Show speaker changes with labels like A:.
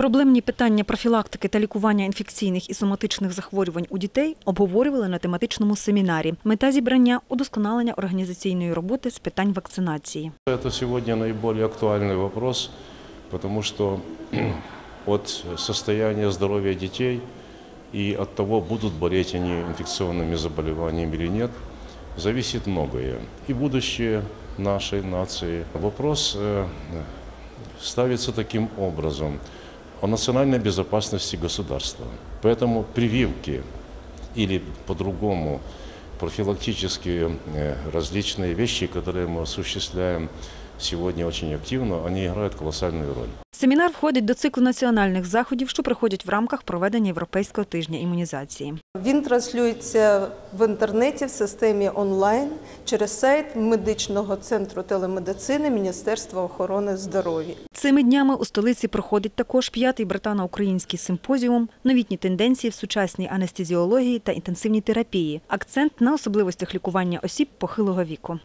A: Проблемні питання профілактики та лікування інфекційних і соматичних захворювань у дітей обговорювали на тематичному семінарі. Мета зібрання удосконалення організаційної роботи з питань вакцинації.
B: Это сегодня наиболее актуальный вопрос, потому что от состояния здоровья детей и от того, будут болеть они инфекционными заболеваниями или нет, зависит многое. И будущее нашей нации. Вопрос э, ставится таким образом о национальной безопасности государства. Поэтому прививки или по-другому профилактические э, различные вещи, которые мы осуществляем сегодня очень активно, они играют колоссальную роль.
A: Семінар входить до циклу національних заходів, що проходять в рамках проведення Європейського тижня імунізації.
C: Він транслюється в інтернеті в системі онлайн через сайт медичного центру телемедицини Міністерства охорони здоров'я.
A: Цими днями у столиці проходить також п'ятий британо-український симпозіум «Новітні тенденції в сучасній анестезіології та інтенсивній терапії. Акцент на особливостях лікування осіб похилого віку.